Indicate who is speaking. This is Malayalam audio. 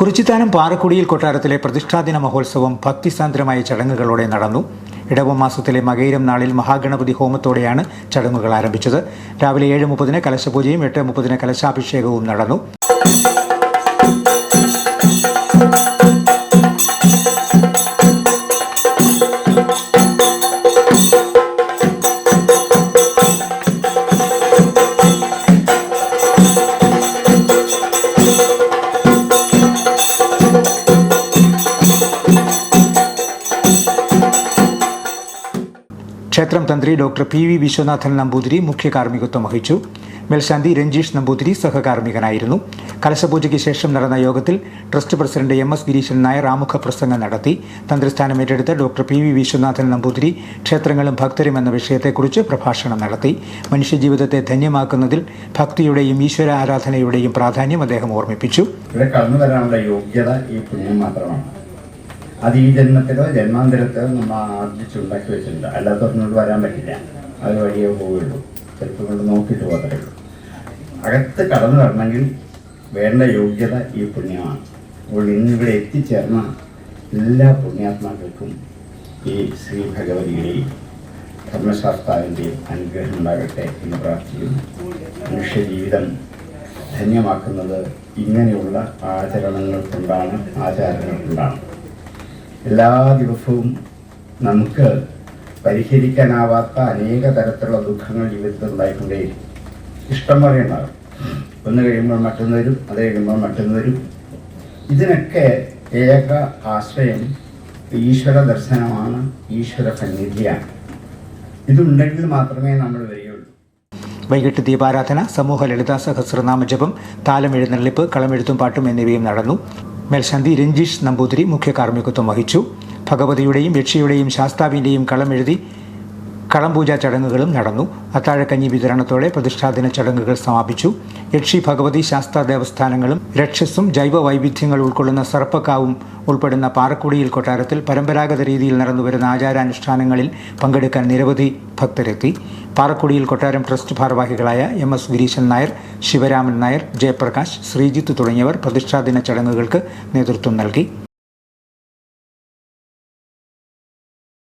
Speaker 1: കുറിച്ചിത്താനം പാറക്കുടിയിൽ കൊട്ടാരത്തിലെ പ്രതിഷ്ഠാദിന മഹോത്സവം ഭക്തിസാന്ദ്രമായ ചടങ്ങുകളോടെ നടന്നു. ഇടവ മാസത്തിലെ മകയിരം നാളിൽ മഹാഗണപതി ഹോമത്തോടെയാണ് ചടങ്ങുകൾ ആരംഭിച്ചത്. രാവിലെ ഏഴ് മുപ്പതിന് കലശപൂജയും എട്ട് മുപ്പതിന് കലശാഭിഷേകവും നടന്നു. ക്ഷേത്രം തന്ത്രി doctor P V Viswanathan Namboothiri മുഖ്യ കാർമ്മികത്വം വഹിച്ചു. മേൽശാന്തി രഞ്ജീഷ് നമ്പൂതിരി സഹകാർമ്മികനായിരുന്നു. കലശപൂജയ്ക്ക് ശേഷം നടന്ന യോഗത്തിൽ trust president M S Gireesan Nair ആമുഖ പ്രസംഗം നടത്തി. തന്ത്രിസ്ഥാനം ഏറ്റെടുത്ത doctor P V Viswanathan Namboothiri ക്ഷേത്രങ്ങളും ഭക്തരും എന്ന വിഷയത്തെക്കുറിച്ച് പ്രഭാഷണം നടത്തി. മനുഷ്യജീവിതത്തെ ധന്യമാക്കുന്നതിൽ ഭക്തിയുടെയും ഈശ്വര ആരാധനയുടെയും പ്രാധാന്യം അദ്ദേഹം ഓർമ്മിപ്പിച്ചു.
Speaker 2: യോഗ്യത ഈ പുണ്യം മാത്രമാണ്. അത് ഈ ജന്മത്തിലോ ജന്മാന്തരത്തിലോ നമ്മൾ ആർജിച്ചുണ്ടാക്കി വെച്ചിട്ടുണ്ട്. അല്ലാത്തവരിനോട് വരാൻ പറ്റില്ല. അത് വഴിയേ പോവുള്ളൂ. ചിലപ്പോൾ കൊണ്ട് നോക്കിയിട്ട് പോകത്തേ ഉള്ളൂ. അകത്ത് കടന്നു വരണമെങ്കിൽ വേണ്ട യോഗ്യത ഈ പുണ്യമാണ്. അപ്പോൾ ഇന്നിവിടെ എത്തിച്ചേർന്ന എല്ലാ പുണ്യാത്മാക്കൾക്കും ഈ ശ്രീ ഭഗവതിയുടെയും ധർമ്മശാസ്താവിന്റെയും അനുഗ്രഹം ഉണ്ടാകട്ടെ എന്ന് പ്രാർത്ഥിക്കുന്നു. മനുഷ്യജീവിതം ധന്യമാക്കുന്നത് ഇങ്ങനെയുള്ള ആചരണങ്ങൾ കൊണ്ടാണ് ആചാരങ്ങൾ കൊണ്ടാണ് എല്ലാ ദിവസവും നമുക്ക് പരിഹരിക്കാനാവാത്ത അനേക തരത്തിലുള്ള ദുഃഖങ്ങൾ ജീവിതത്തിൽ ഉണ്ടായിക്കൊണ്ടേയിരിക്കും ഇഷ്ടം പോലെ ഒന്ന് കഴിയുമ്പോൾ മറ്റൊന്ന് വരും അത് കഴിയുമ്പോൾ മറ്റൊന്ന് വരും. ഇതിനൊക്കെ ഏക ആശ്രയം ഈശ്വര ദർശനമാണ് ഈശ്വര സന്നിധിയാണ്. ഇതുണ്ടെങ്കിൽ മാത്രമേ നമ്മൾ വരികയുള്ളൂ.
Speaker 1: വൈകിട്ട് ദീപാരാധന സമൂഹ ലളിതാ സഹസ്രനാമ ജപം താലം എഴുന്നള്ളിപ്പ് കളമെഴുത്തും പാട്ടും എന്നിവയും നടന്നു. മേൽശാന്തി രഞ്ജീഷ് നമ്പൂതിരി മുഖ്യ കാർമ്മികത്വം വഹിച്ചു. ഭഗവതിയുടെയും യക്ഷിയുടെയും ശാസ്താവിന്റെയും കളമെഴുതി കളംപൂജാ ചടങ്ങുകളും നടന്നു. അത്താഴക്കഞ്ഞി വിതരണത്തോടെ പ്രതിഷ്ഠാദിന ചടങ്ങുകൾ സമാപിച്ചു. യക്ഷി ഭഗവതി ശാസ്ത്ര ദേവസ്ഥാനങ്ങളും രക്ഷസും ജൈവ വൈവിധ്യങ്ങൾ ഉൾക്കൊള്ളുന്ന സർപ്പക്കാവും ഉൾപ്പെടുന്ന പാറക്കുടിയിൽ കൊട്ടാരത്തിൽ പരമ്പരാഗത രീതിയിൽ നടന്നുവരുന്ന ആചാരാനുഷ്ഠാനങ്ങളിൽ പങ്കെടുക്കാൻ നിരവധി ഭക്തരെത്തി. പാറക്കുടിയിൽ കൊട്ടാരം ട്രസ്റ്റ് ഭാരവാഹികളായ എം എസ് ഗിരീശൻ നായർ ശിവരാമൻ നായർ ജയപ്രകാശ് ശ്രീജിത്ത് തുടങ്ങിയവർ പ്രതിഷ്ഠാദിന ചടങ്ങുകൾക്ക് നേതൃത്വം നൽകി.